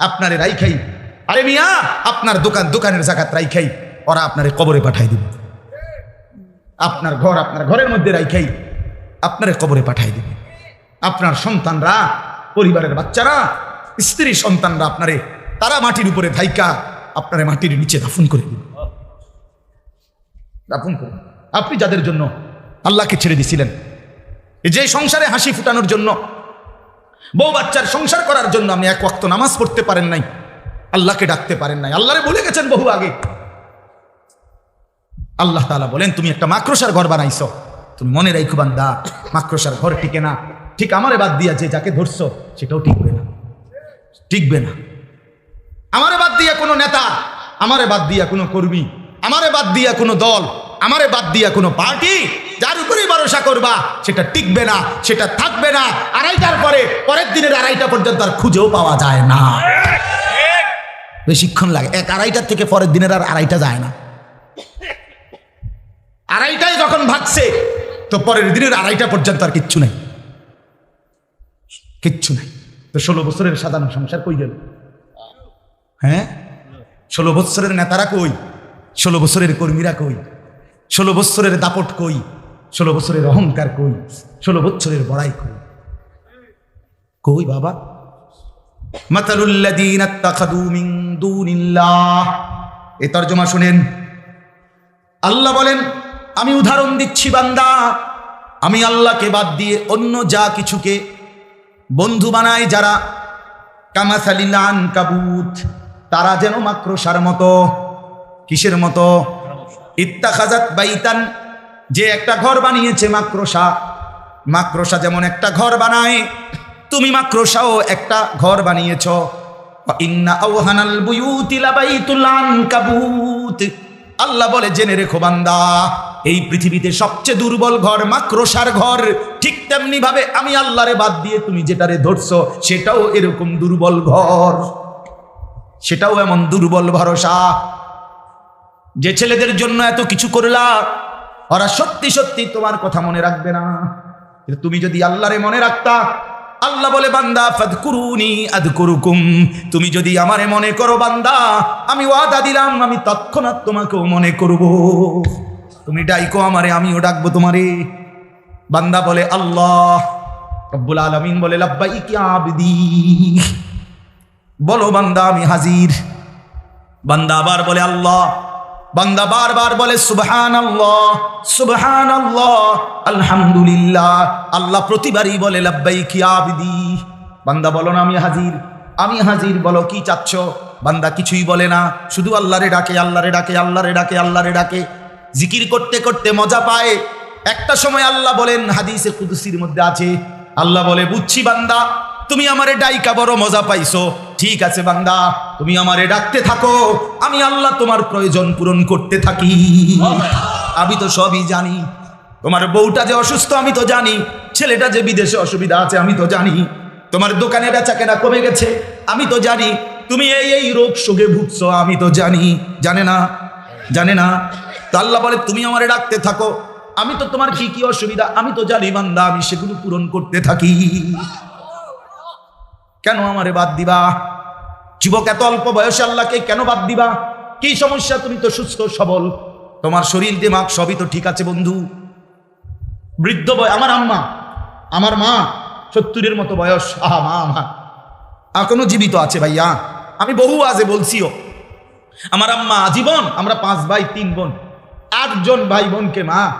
আপনারে রাইখাই আরে মিয়া, আপনার দোকান, দোকানের জাকাত রাইখাই ওরা আপনারে কবরে পাঠাই দিবে। আপনার ঘর আপনার ঘরের মধ্যে রাইখাই আপনারে কবরে পাঠাই দিবে। আপনার সন্তানরা, পরিবারের বাচ্চারা, স্ত্রী সন্তানরা আপনারে, তারা মাটির উপরে ধাইকা, আপনারে মাটির নিচে দাফন করে দিবে। দাফন করে আপনি যাদের জন্য আল্লাহকে ছেড়ে দিছিলেন, যে সংসারে হাসি ফুটানোর জন্য বউ বাচ্চার সংসার করার জন্য আপনি এক ওয়াক্ত নামাজ পড়তে পারেন নাই। আল্লাহকে ডাকতে পারেন নাই। আল্লাহরে বলে গেছেন বহু আগে। আল্লাহ তাআলা বলেন, তুমি একটা মাকড়সার ঘর বানাইছো। তুমি মনে রাখো বান্দা, মাকড়সার ঘর টিকে না। ঠিক আমারে বাদ দিয়া যে যাকে ধরছো, সেটাও টিকবে না। টিকবে না। আমারে বাদ দিয়া কোনো নেতা, আমারে বাদ দিয়া কোনো কর্মী, আমারে বাদ দিয়া কোনো দল, আমারে বাদ দিয়া কোনো পার্টি যার উপরেই ভরসা করবা, সেটা টিকবে না, সেটা থাকবে না। আড়াইটার পরে, পরের দিনের আড়াইটা পর্যন্ত আর খুঁজেও পাওয়া যায় না। বেশিক্ষণ লাগে। এক আড়াইটার থেকে পরের দিনের আর আড়াইটা যায় না। আড়াইটায় যখন ভাগছে, তো পরের দিনের আড়াইটা পর্যন্ত আর কিচ্ছু নেই। কিচ্ছু নেই। তো ষোলো বছরের সাধারণ সংসার কই গেল? হ্যাঁ? ষোলো বছরের নেতারা কই? ষোলো বছরের কর্মীরা কই? ষোলো বছরের দাপট কই? ষোলো বছরের অহংকার কই? ষোলো বছরের বড়াই কই? কই বাবা? দুনিল্লাহ। এ তর্জমা শুনেন। আল্লাহ বলেন, আমি উদাহরণ দিচ্ছি বান্দা। আমি আল্লাহকে বাদ দিয়ে অন্য যা কিছুকে বন্ধু বানাই যারা কামাসালিলান কাবুত তারা যেন মাক্রসার মতো, কিসের মতো? ইত্তাখাজাত বাইতান যে একটা ঘর বানিয়েছে মাক্রসা মাক্রসা যেমন একটা ঘর বানায়, তুমি মাক্রসাও একটা ঘর বানিয়েছ। আল্লাহ বলে, জেনে রেখো বান্দা, এই পৃথিবীতে সবচেয়ে দুর্বল ঘর মাক্রসার ঘর। ঠিক তেমনি ভাবে আমি আল্লাহরে বাদ দিয়ে তুমি যেটারে ধরছো, সেটাও এরকম দুর্বল ঘর। সেটাও এমন দুর্বল ভরসা। যে ছেলেদের জন্য এত কিছু করলা ওরা সত্যি সত্যি তোমার কথা মনে রাখবে না। তুমি যদি আল্লাহরে মনে রাখতা, আল্লাহ বলে, বান্দা, ফাদকুরুনি আদকুরুকুম। তুমি যদি আমারে মনে করো, বান্দা, আমি ওয়াদা দিলাম, আমি তৎক্ষণাৎ তোমাকেও মনে করব। তুমি ডাইকো আমারে, আমিও ডাকবো তোমারে। বান্দা বলে, আল্লাহ, রব্বুল আলামিন বলে, লাব্বাইকি আবদি। বলো, বান্দা, আমি হাজির। বান্দা আবার বলে, আল্লাহ বান্দা বারবার বলে সুবহান আল্লাহ সুবহান আল্লাহ আলহামদুলিল্লাহ। আল্লাহ প্রতিবারই বলে লাব্বাই কি আবিদি। বান্দা বলো না, আমি হাজির। আমি হাজির। বলো, কি চাচ্ছ? বান্দা কিছুই বলে না, শুধু আল্লাহরে ডাকে আল্লাহরে ডাকে আল্লাহরে ডাকে আল্লাহরে ডাকে। জিকির করতে করতে মজা পায়। একটা সময় আল্লাহ বলেন, হাদিসে কুদুসির মধ্যে আছে। আল্লাহ বলে, বুঝছি বান্দা তুমি আমারে ডাইকা বড় মজা পাইছো। ঠিক আছে বান্দা, তুমি আমারে ডাকতে থাকো। আমি আল্লাহ তোমার প্রয়োজন পূরণ করতে থাকি। আমি তো সবই জানি। তোমার বউটা যে অসুস্থ, আমি তো জানি। ছেলেটা যে বিদেশে অসুবিধা আছে, আমি তো জানি। তোমার দোকানে বেচা কেনা কমে গেছে, আমি তো জানি। তুমি এই এই রোগ শোকে ভুগছো, আমি তো জানি। জানে না? জানে না? তো আল্লাহ বলে, তুমি আমারে ডাকতে থাকো। আমি তো তোমার কি কি অসুবিধা, আমি তো জানি বান্দা, আমি সেগুলো পূরণ করতে থাকি। কেন আমারে বাদ দিবা? যুবক, এত অল্প বয়সে আল্লাহকে কেন বাদ দিবা? কি সমস্যা? তুমি তো সুস্থ, সবল। তোমার শরীর, দিমাগ সবই তো ঠিক আছে, বন্ধু। বৃদ্ধ বয়, আমার আম্মা, আমার মা, সত্তরের মতো বয়স। আহা, মা আমার এখনও জীবিত আছে ভাইয়া? আমি বহু আজে বলছিও। আমার আম্মা আজীবন, আমরা পাঁচ ভাই, তিন বোন, আটজন ভাই বোনকে মা,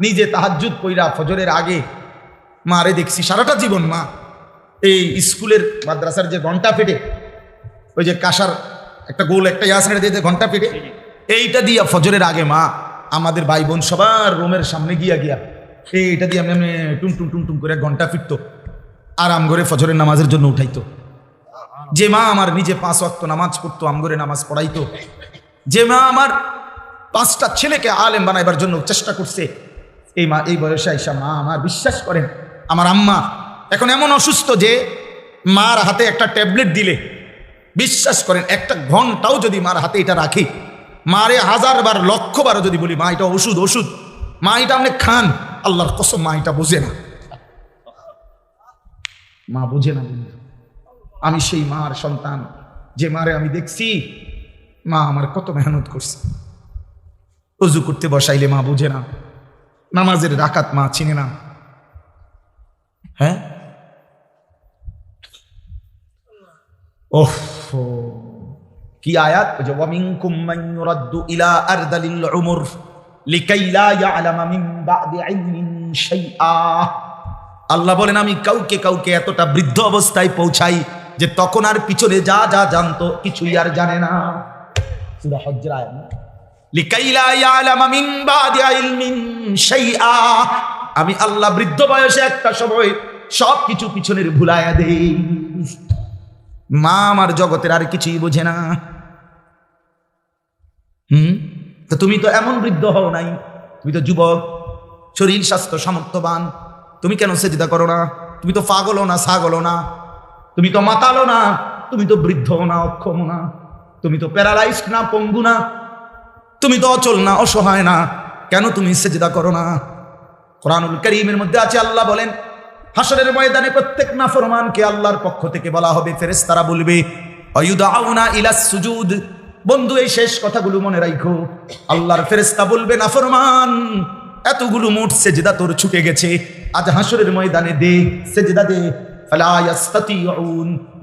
নিজে তাহাজ্জুদ কইরা ফজরের আগে মারে দেখছি, সারাটা জীবন মা। এই স্কুলের মাদ্রাসার যে ঘণ্টা ফেটে ওই যে কাঁসার একটা গোল একটা ইয়াসনে দিয়ে যে ঘণ্টা ফেটে এইটা দিয়া ফজরের আগে মা আমাদের ভাই বোন সবার রুমের সামনে গিয়া গিয়া এইটা দিয়ে আমি টুম টুম টুম টুম করে ঘণ্টা ফিরতো আরাম করে ফজরের নামাজের জন্য উঠাইতো। যে মা আমার নিজে পাঁচ ওয়াক্ত নামাজ পড়তো আমগরে নামাজ পড়াইতো। যে মা আমার পাঁচটা ছেলেকে আলেম বানাইবার জন্য চেষ্টা করছে এই মা এই বয়সে আইসা মা আমার বিশ্বাস করেন আমার আম্মা এখন এমন অসুস্থ যে মার হাতে একটা ট্যাবলেট দিলে, বিশ্বাস করেন, একটা ঘন্টাও যদি মার হাতে এটা রাখি, মারে হাজার বার লক্ষ বারও যদি বলি, মা, এটা ওষুধ ওষুধ, মা, এটা আপনি খান। আল্লাহর কসম, মা, এটা বোঝে না। মা বোঝে না আমি সেই মার সন্তান, যে মারে আমি দেখছি, মা আমার কত মেহনত করছে। অজু করতে বসাইলে মা বুঝে না। নামাজের রাকাত মা চিনে না। হ্যাঁ? ওহ। কি আয়াত? যে, ওয়ামিনকুম মান ইউরাদ্দু ইলা আরদালিল উমর লিকাই লা ইয়ালামা মিন বাদি ইলমিন শাইআ। আল্লাহ বলেন, আমি কাউকে কাউকে এতটা বৃদ্ধ অবস্থায় পৌঁছাই যে তখন আর পিছনে যা যা জানতো কিছুই আর জানে না। সূরা হজ্জের আয়াত? লিকাই লা ইয়ালামা মিন বাদি ইলমিন শাইআ। আমি আল্লাহ বৃদ্ধ বয়সে একটা সময় সব কিছু পিছনের ভুলাইয়া দেই। মা আমার জগতের আর কিছুই বোঝে না। হুম? তো তুমি তো এমন বৃদ্ধ হও নাই। তুমি তো যুবক, শরীর স্বাস্থ্য সামর্থ্যবান। তুমি কেন সেজিদা করো না? তুমি তো পাগলো না ছাগলো না। তুমি তো মাতালো না। তুমি তো বৃদ্ধ না, অক্ষম না। তুমি তো প্যারালাইজড না, পঙ্গু না। তুমি তো অচল না, অসহায় না। কেন তুমি সেজিদা করো না? কোরআনুল করিমের মধ্যে আছে, আল্লাহ বলেন হাসরের ময়দানে প্রত্যেক নাফরমানকে আল্লাহর পক্ষ থেকে বলা হবে, ফেরেশতারা বলবে ইলাস সুজুদ। বন্ধু, এই শেষ কথাগুলো মনে রাখো আল্লাহর ফেরেশতা বলবে, নাফরমান, এতগুলো মোট সেজদা তোর ছুটে গেছে। আজ হাসরের ময়দানে দে সেজদা দে।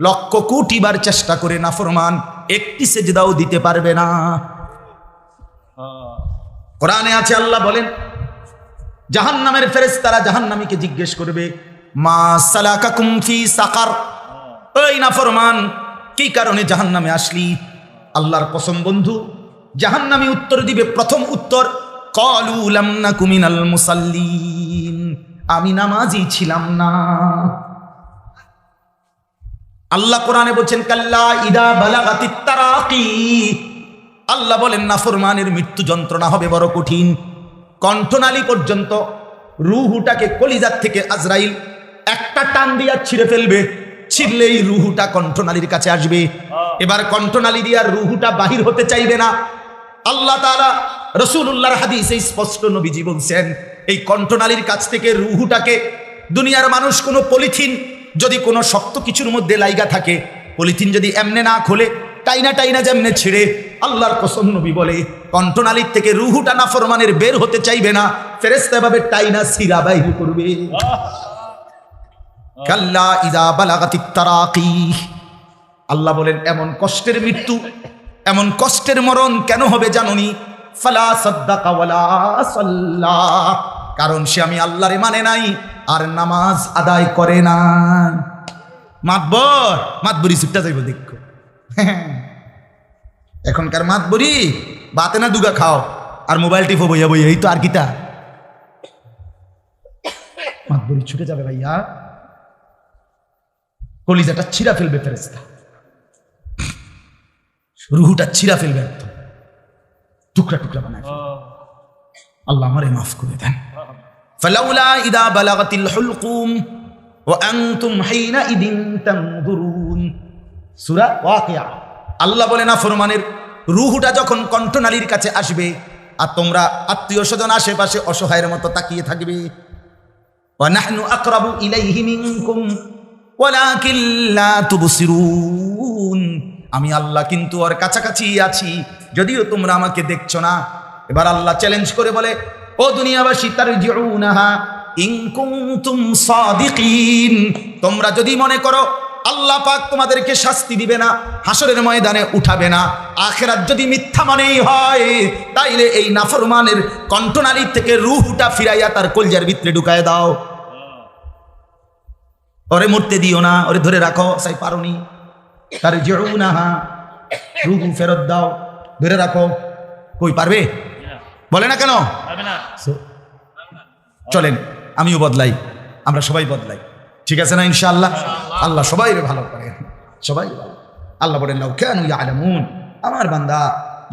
লক্ষ কোটি বার চেষ্টা করে নাফরমান একটি সেজদাও দিতে পারবে না। কোরআনে আছে আল্লাহ বলেন, জাহান্নামের ফেরেশতারা জাহান্নামীকে জিজ্ঞেস করবে মা সালাকাকুম ফি সাকার। ওই নাফরমান, কি কারণে জাহান্নামে আসলি? আল্লাহর কসম বন্ধু, জাহান্নামী উত্তর দিবে প্রথম উত্তর, কলু লাম নাকু মিনাল মুসাল্লিন। আমি নামাজি ছিলাম না। আল্লাহ কোরআনে বলছেন, কাল্লা ইদা বালাগাতিত তারাকি। আল্লাহ বলেন, নাফরমানের মৃত্যু যন্ত্রণা হবে বড় কঠিন। কণ্ঠনালী পর্যন্ত রুহুটাকে কলিজার থেকে আজরাইল একটা টান দিয়া ছিঁড়ে ফেলবে ছিঁড়লেই রুহুটা কণ্ঠনালীর কাছে আসবে। এবার কণ্ঠনালী দিয়া রুহুটা বাহির হতে চাইবে না। আল্লাহ তাআলা রসুল্লাহর হাদিসে স্পষ্ট নবীজি বলছেন এই কণ্ঠনালীর কাছ থেকে রুহুটাকে দুনিয়ার মানুষ কোনো পলিথিন যদি কোনো শক্ত কিছুর মধ্যে লাইগা থাকে পলিথিন যদি এমনে না খোলে টাইনা টাইনা যেমনে ছিঁড়ে আল্লাহর কসম নবী বলে কণ্ঠনালীর থেকে রুহুটা না ফরমানের বের হতে চাইবে না। ফেরেস্তা এভাবে টাইনা সিরা বাইর করবে কাল্লা ইদা বালাগাতিত তারাকি। আল্লাহ বলেন, এমন কষ্টের মৃত্যু, এমন কষ্টের মরণ কেন হবে জানুনি? ফালা সাদ্দাকা কারণ সে আমি আল্লাহরে মানে নাই, আর নামাজ আদায় করে নাই মাতবর, মাতবরি সুটটা যাইব, দেখো। এখনকার মাতবরি বাতে না দুগা খাও, আর মোবাইল টিপো বইয়া বইয়া, এই তো আর কিতা। মাতবরি ছুটে যাবে ভাইয়া। কলিজাটা ছিঁড়া ফেলবে ফেরেস্তা রুহুটা ছিঁড়া ফেলবে একদম। টুকরা টুকরা বানায় আল্লাহ আমারে মাফ করে দেন। সূরা ওয়াকিয়া। আল্লাহ বলে, না ফরমানের, রুহুটা যখন কণ্ঠনালীর কাছে আসবে আর তোমরা আত্মীয় স্বজন আশেপাশে অসহায়ের মতো তাকিয়ে থাকবে, ওয়া নাহনু আকরাবু ইলাইহি মিনকুম আমি আল্লাহ কিন্তু ওর কাছাকাছি আছি, যদিও তোমরা আমাকে দেখছ না। এবার আল্লাহ চ্যালেঞ্জ করে বলে, ও দুনিয়াবাসী তার তোমরা যদি মনে করো, আল্লাহ পাক তোমাদেরকে শাস্তি দিবে না হাসরের ময়দানে উঠাবে না, আখেরাত যদি মিথ্যা মানেই হয়, তাইলে এই নাফরমানের কণ্ঠনালীর থেকে রুহুটা ফিরাইয়া তার কলজার ভিতরে ঢুকায় দাও। ওরে মরতে দিও না ওরে ধরে রাখো সাই পারোনি। তার জেউনাহা রুহু ফেরত দাও ধরে রাখো। কই পারবে? বলে না কেন? চলেন আমিও বদলাই আমরা সবাই বদলাই। ঠিক আছে না ইনশাআল্লাহ? আল্লাহ সবাই ভালো করে সবাই আল্লাহ বলেন লাউ কেন আলামুন আমার বান্দা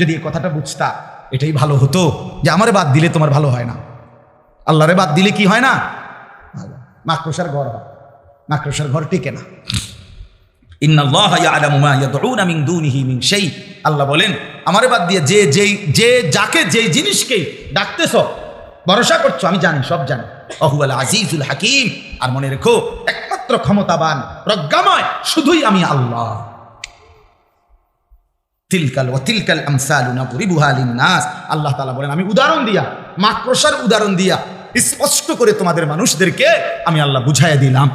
যদি এই কথাটা বুঝতা এটাই ভালো হতো যে আমারে বাদ দিলে তোমার ভালো হয় না। আল্লাহরে বাদ দিলে কি হয় না? মাকড়সার ঘর হয় মাকড়সার ঘর টিকে না। আল্লাহ বলেন, আমারে বাদ দিয়ে যে যেই যে যাকে যে জিনিসকে ডাকতেছ, ভরসা করছ, আমি জানি, সব জানি। অহুয়াল আজিজুল হাকিম। আর মনে রেখো, একমাত্র ক্ষমতাবান, প্রজ্ঞাময়, শুধুই আমি আল্লাহ। তিলকাল ও তিলকাল আমসালুনা বুরিবুহা লিন্নাস। আল্লাহ তাআলা বলেন, আমি উদাহরণ দিয়া, মাকড়সার উদাহরণ দিয়া, স্পষ্ট করে তোমাদের মানুষদেরকে আমি আল্লাহ বুঝাইয়া দিলাম।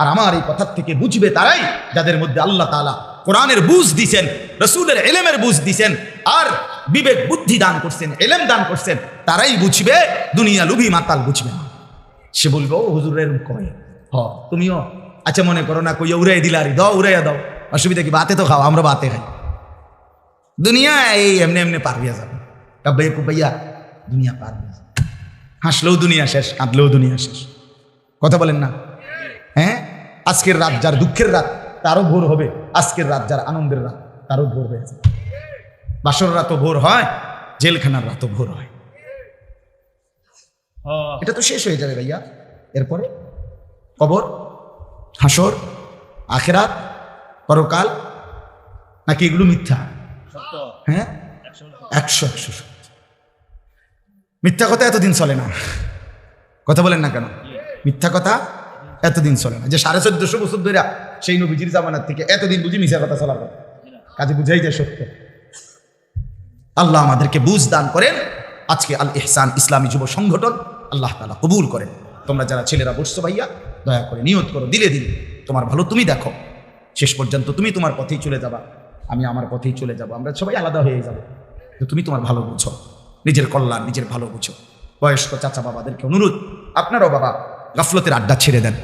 আর আমার এই কথার থেকে বুঝবে তারাই যাদের মধ্যে আল্লাহ তাআলা কোরআনের বুঝ দিছেন, রসুলের এলেমের বুঝ দিছেন, আর বিবেক বুদ্ধি দান করছেন এলেম দান করছেন, তারাই বুঝবে, দুনিয়া লুভি মাতাল বুঝবে না। সে বলব হুজুরের কয় হ, তুমিও? আচ্ছা মনে করো না, কইয়া উড়াই দিলারি দাও, উড়াইয়া দাও। অসুবিধা কি বাতে তো খাও, আমরা বাতে খাই। দুনিয়া এই এমনি এমনি পার হইয়া যাবে। কাব্বাই কুপাইয়া দুনিয়া পার যাবে। হাসলেও দুনিয়া শেষ কাঁদলেও দুনিয়া শেষ। কথা বলেন না? হ্যাঁ? আজকের রাত যার দুঃখের রাত তারও ভোর হবে। আজকের রাত যার আনন্দের রাত তারও ভোর হয়ে যাবে। বাসর রাতও ভোর হয় জেলখানার রাতও ভোর হয়। এটা তো শেষ হয়ে যাবে ভাইয়া। এরপরে? কবর? হাসর? আখেরাত? পরকাল? নাকি এগুলো মিথ্যা? হ্যাঁ? একশো একশো। মিথ্যা কথা এতদিন চলে না। কথা বলেন না কেন? মিথ্যা কথা এতদিন চলে না। যে সাড়ে চোদ্দশো বছর ধরে সেই নবীজির জামানার থেকে এতদিন বুঝি মিশা কথা চলার কথা। কাজে বুঝাই যায় সত্য। আল্লাহ আমাদেরকে বুঝ দান করেন। আজকে আল ইহসান ইসলামী যুব সংগঠন আল্লাহ তালা কবুল করেন। তোমরা যারা ছেলেরা বসছো ভাইয়া, দয়া করে নিয়ত করো, দিলে দিলে। তোমার ভালো তুমি দেখো। শেষ পর্যন্ত তুমি তোমার পথেই চলে যাবা। আমি আমার পথেই চলে যাব। আমরা সবাই আলাদা হয়ে যাব। তুমি তোমার ভালো বুঝো। নিজের কল্যাণ, নিজের ভালো বুঝো। বয়স্ক চাচা বাবাদেরকে অনুরোধ, আপনারাও বাবা গাফলতের আড্ডা ছেড়ে দেন,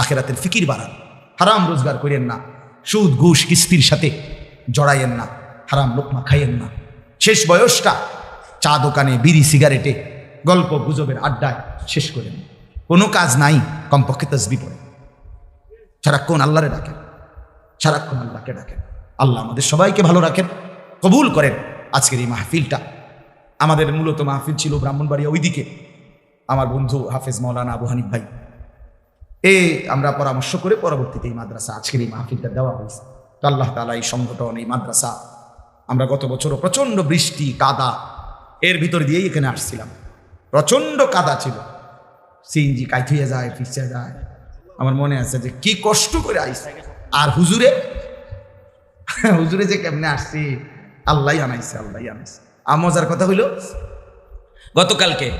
আখেরাতের ফিকির বাড়ান। হারাম রোজগার করেন না, সুদ, ঘুষ, কিস্তির সাথে জড়াইয়েন না, হারাম লোকমা খাইয়েন না। শেষ বয়সটা চা দোকানে, বিড়ি, সিগারেটে, গল্প গুজবের আড্ডায় শেষ করেন। কোনো কাজ নাই, কমপক্ষে তসবি পড়ে সারাক্ষণ আল্লাহরে ডাকেন, সারাক্ষণ আল্লাহকে ডাকেন। আল্লাহ আমাদের সবাইকে ভালো রাখেন, কবুল করেন। আজকের এই মাহফিলটা আমাদের মূলত মাহফিল ছিল ব্রাহ্মণবাড়িয়া ওইদিকে। আমার বন্ধু হাফেজ মৌলানা আবু হানিফ ভাই। এ আমরা পরামর্শ করে পরবর্তীতে এই মাদ্রাসা, আজকের এই মাহফিলটা দেওয়া হয়েছে। তো আল্লাহ তালা এই সংগঠন, এই মাদ্রাসা, আমরা গত বছরও প্রচণ্ড বৃষ্টি, কাদা, এর ভিতর দিয়েই এখানে আসছিলাম। প্রচণ্ড কাদা ছিল। সিএনজি কাইথুইয়া যায় ফিসে যায়। আমার মনে আছে যে কি কষ্ট করে আইস আর হুজুরে? হুজুরে যে কেমনে আসছি? আল্লাহ আনাইছে আল্লাহ আনাইছে। আর মজার কথা হইল? গতকালকে।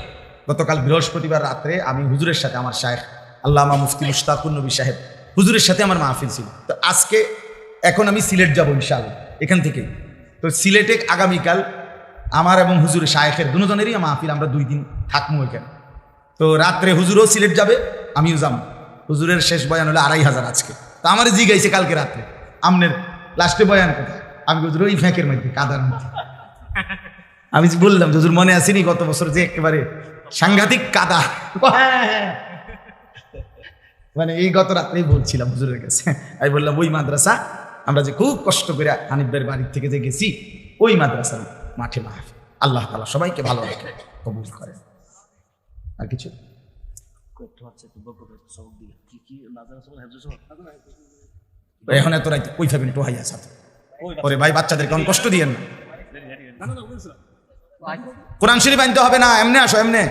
গতকাল বৃহস্পতিবার রাত্রে আমি হুজুরের সাথে আমার শায়েখ আল্লামা মুফতি মুশতাকুর নবী সাহেব হুজুরের সাথে আমার মাহফিল ছিল। তো আজকে এখন আমি সিলেট যাব ইনশাআল্লাহ এখান থেকেই তো সিলেটে আগামীকাল আমার এবং হুজুরের শায়েখের দুজনেরই মাহফিল আমরা দুই দিন থাকব এখানে। তো রাত্রে হুজুরও সিলেট যাবে আমিও যাব। হুজুরের শেষ বয়ান হলো আড়াই হাজার আজকে। তো আমার জি জিগাইছে কালকে রাত্রে। আমনের লাস্টে বয়ান কোথায়? আমি হুজুর ওই ফ্যাঁকের মধ্যে কাদার মধ্যে। আমি যে বললাম যে হুজুর মনে আসেনি গত বছর যে একেবারে সাংঘাতিক কাদা। মানে এই গত রাত্রেই বলছিলাম হুজুরের কাছে। আমি বললাম ওই মাদ্রাসা আমরা যে খুব কষ্ট করে হানিফদের বাড়ির থেকে যে গেছি ওই মাদ্রাসার মাঠে মাহফিল। আল্লাহ তালা সবাইকে ভালো রাখে কবুল করেন আর কিছু? এখন এত রাইতে কই খাবেন একটু হাইয়া সাথে ওরে ভাই বাচ্চাদেরকে কষ্ট দিয়েন না। কোরআন শরীফ আনতে হবে না এমনি আসো এমনি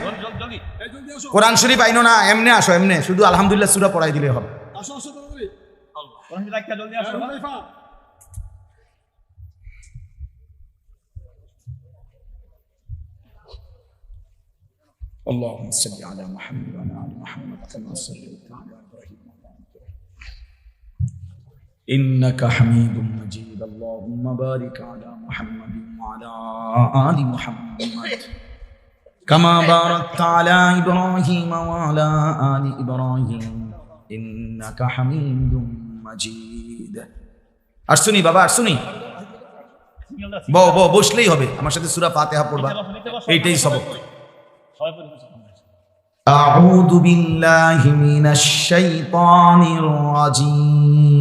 কোরআন শরীফ আইনো না এমনি আসো এমনি শুধু আলহামদুলিল্লাহ সুরা পড়াই দিলে হবে اللهم صل على محمد وعلى ال محمد كما صليت على ابراهيم وعلى ال ابراهيم انك حميد مجيد اللهم بارك على محمد وعلى ال محمد كما باركت على ابراهيم وعلى ال ابراهيم انك حميد مجيد আসুনি বাবা আসুনি ব ব বসলেই হবে আমার সাথে সূরা ফাতিহা পড়বা এইটাই সবক أعوذ بالله من الشيطان الرجيم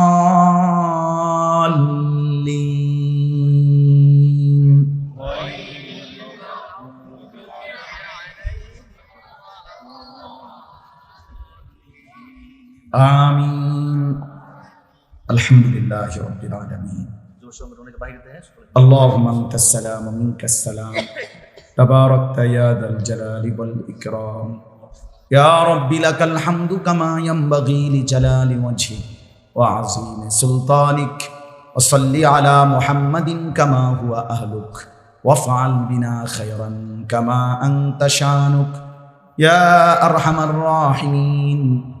آمين. الحمد لله رب العالمين اللهم أنت السلام ومنك السلام. تباركت يا ذا الجلال والإكرام. يا رب لك الحمد كما ينبغي لجلال وجهك وعظيم سلطانك. وصل على محمد كما هو أهلك. وافعل بنا خيرا كما أنت شانك. يا أرحم الراحمين.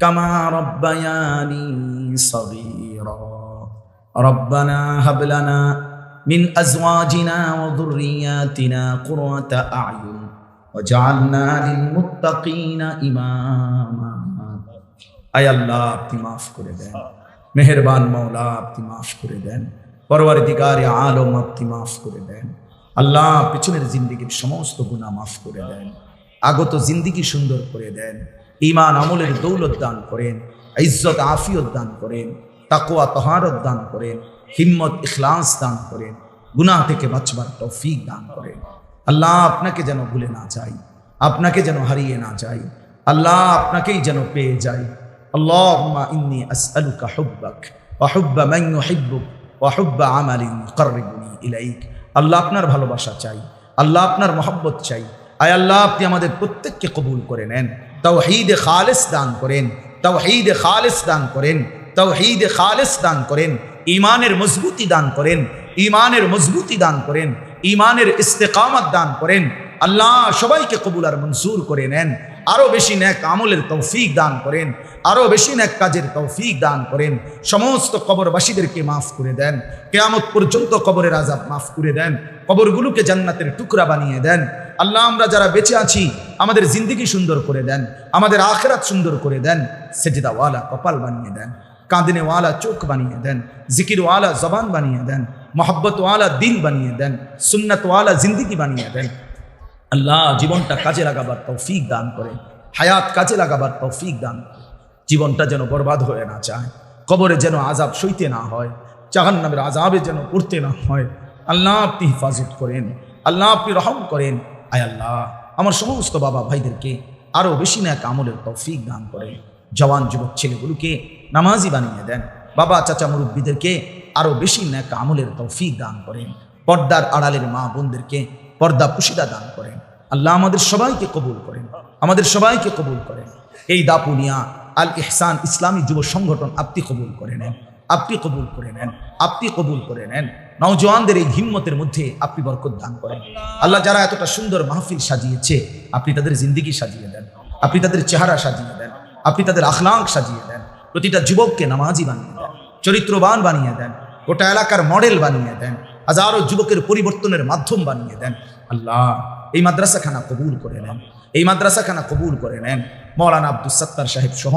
কামা রব্বায়ানি সগীরা। রব্বানা হাবলানা মিন আজওয়াজিনা ওয়া যুররিয়াতিনা কুররাতা আ'য়ুন ওয়াজআলনা লিল মুত্তাকিনা ইমামা। আয় আল্লাহ, আপনি maaf করে দেন। মেহেরবান মাওলা, আপনি maaf করে দেন। পরবর্তীকারে আলম, আপনি maaf করে দেন। আল্লাহ, পিছনের জিন্দিগির সমস্ত গুণা মাফ করে দেন। আগত জিন্দেগি সুন্দর করে দেন। ইমান আমলের দৌলত দান করেন, ইজ্জত আফিয়ত দান করেন তাকোয়া তহারত দান করেন, হিম্মত, ইখলাস দান করেন, গুনাহ থেকে বাঁচবার তৌফিক দান করেন। আল্লাহ আপনাকে যেন ভুলে না চাই আপনাকে যেন হারিয়ে না চাই আল্লাহ আপনাকেই যেন পেয়ে যাই আল্লাহ ইন্নি আমালিন ইলাইক। আল্লাহ আপনার ভালোবাসা চাই, আল্লাহ আপনার মহব্বত চাই। আয় আল্লাহ, আপনি আমাদের প্রত্যেককে কবুল করে নেন। তাওহীদে খালেস দান করেন তাওহীদে খালেস দান করেন তাওহীদে খালেস দান করেন ইমানের মজবুতি দান করেন ইমানের মজবুতি দান করেন ইমানের ইস্তেকামত দান করেন, আল্লাহ সবাইকে কবুল আর মনসুর করে নেন আরও বেশি ন্যাক আমলের তৌফিক দান করেন আরও বেশি ন্যাক কাজের তৌফিক দান করেন, সমস্ত কবরবাসীদেরকে মাফ করে দেন, কেয়ামত পর্যন্ত কবরের আজাব মাফ করে দেন, কবরগুলোকে জান্নাতের টুকরা বানিয়ে দেন আল্লাহ আমরা যারা বেঁচে আছি, আমাদের জিন্দিগি সুন্দর করে দেন, আমাদের আখেরাত সুন্দর করে দেন, সেজিদাওয়ালা কপাল বানিয়ে দেন, কাঁদিনেওয়ালা চোখ বানিয়ে দেন, জিকিরওয়ালা জবান বানিয়ে দেন, মোহব্বতওয়ালা দিল বানিয়ে দেন, সুন্নতওয়ালা জিন্দিগি বানিয়ে দেন আল্লাহ জীবনটা কাজে লাগাবার তৌফিক দান করেন হায়াত কাজে লাগাবার তৌফিক দান। জীবনটা যেন বরবাদ হয়ে না চায় কবরে যেন আজাব সইতে না হয়, জাহান্নামের আজাবে যেন পড়তে না হয় আল্লাহ আপনি হিফাজত করেন, আল্লাহ আপনি রহম করেন আয় আল্লাহ, আমার সমস্ত বাবা ভাইদেরকে আরও বেশি ন্যাক আমলের তৌফিক দান করেন জওয়ান যুবক ছেলেগুলোকে নামাজি বানিয়ে দেন। বাবা, চাচা মুরব্বীদেরকে আরও বেশি ন্যাক আমলের তৌফিক দান করেন। পর্দার আড়ালের মা বোনদেরকে পর্দা পুশিদা দান করেন। আল্লাহ আমাদের সবাইকে কবুল করেন, আমাদের সবাইকে কবুল করেন। এই দাপুনিয়া আল ইহসান ইসলামী যুব সংগঠন আপনি কবুল করে নেন, আপনি কবুল করে নেন, আপনি কবুল করে নেন। নওজওয়ানদের এই হিম্মতের মধ্যে আপনি বরকত দান করেন। আল্লাহ যারা এতটা সুন্দর মাহফিল সাজিয়েছে, আপনি তাদের জিন্দিগি সাজিয়ে দেন, আপনি তাদের চেহারা সাজিয়ে দেন, আপনি তাদের আখলাক সাজিয়ে দেন, প্রতিটা যুবককে নামাজি বানিয়ে দেন, চরিত্রবান বানিয়ে দেন, গোটা এলাকার মডেল বানিয়ে দেন, হাজারো যুবকের পরিবর্তনের মাধ্যম বানিয়ে দেন। আল্লাহ, এই মাদ্রাসাখানা কবুল করে নেন, এই মাদ্রাসাখানা কবুল করে নেন। মৌলানা আব্দুল সত্তার সাহেব সহ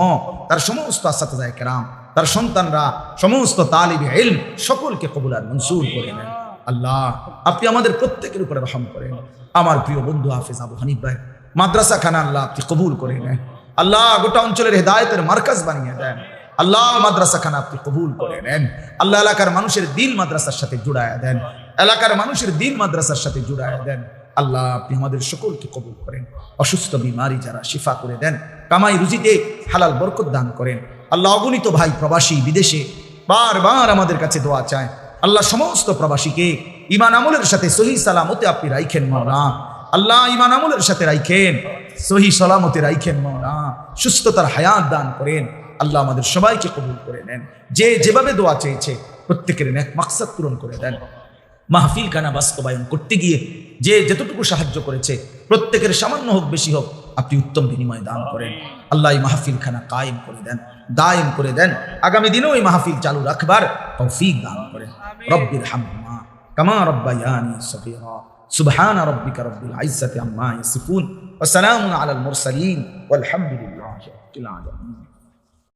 তার সমস্ত আসাতায় কেরাম তার সন্তানরা সমস্ত তালিবে ইলম সকলকে কবুল আর মনসুর করে নেন। আল্লাহ, আপনি আমাদের প্রত্যেকের উপরে রহম করেন। আমার প্রিয় বন্ধু হাফিজ আবু হানিফ ভাই মাদ্রাসা খানা আল্লাহ আপনি কবুল করে নেন। আল্লাহ গোটা অঞ্চলের হেদায়তের মার্কাজ বানিয়ে দেন। আল্লাহ মাদ্রাসা খানা আপনি কবুল করে নেন। আল্লাহ এলাকার মানুষের দিন মাদ্রাসার সাথে জুড়ায় দেন। এলাকার মানুষের দিন মাদ্রাসার সাথে জুড়ায় দেন। আল্লাহ আপনি আমাদের সকলকে কবুল করেন। অসুস্থ বিমারি যারা শিফা করে দেন, কামাই রুজিতে হালাল বরকত দান করেন। আল্লাহ অগণিত ভাই প্রবাসী বিদেশে বারবার আমাদের কাছে দোয়া চায়। আল্লাহ সমস্ত প্রবাসীকে ইমান আমলের সাথে সহি সালামতে আপনি রাইখেন মাওলা আল্লাহ ইমান আমলের সাথে রাইখেন, সহি সালামতে রাইখেন মাওলা সুস্থতার হায়াত দান করেন। আল্লাহ আমাদের সবাইকে কবুল করে নেন। যে যেভাবে দোয়া চেয়েছে, প্রত্যেকের এক মাকসাদ পূরণ করে দেন। মাহফিল খানা বাস্তবায়ন করতে গিয়ে যে যতটুকু সাহায্য করেছে, প্রত্যেকের সামান্য হোক, বেশি হোক, আপনি উত্তম বিনিময় দান করেন। আল্লাহ মাহফিল খানা কায়েম করে দেন। দায়েম করে দেন। আগামী দিনেও এই মাহফিল চালু রাখবার তৌফিক দান করেন রব্বির হাম্মা কামা রব্বায়ানি সগীরা। সুবহান রব্বিকা রব্বিল ইজ্জাতি আম্মা ইয়াসিফুন। ওয়া সালামুন আলাল মুরসালিন। ওয়াল হামদুলিল্লাহি রাব্বিল আলামিন।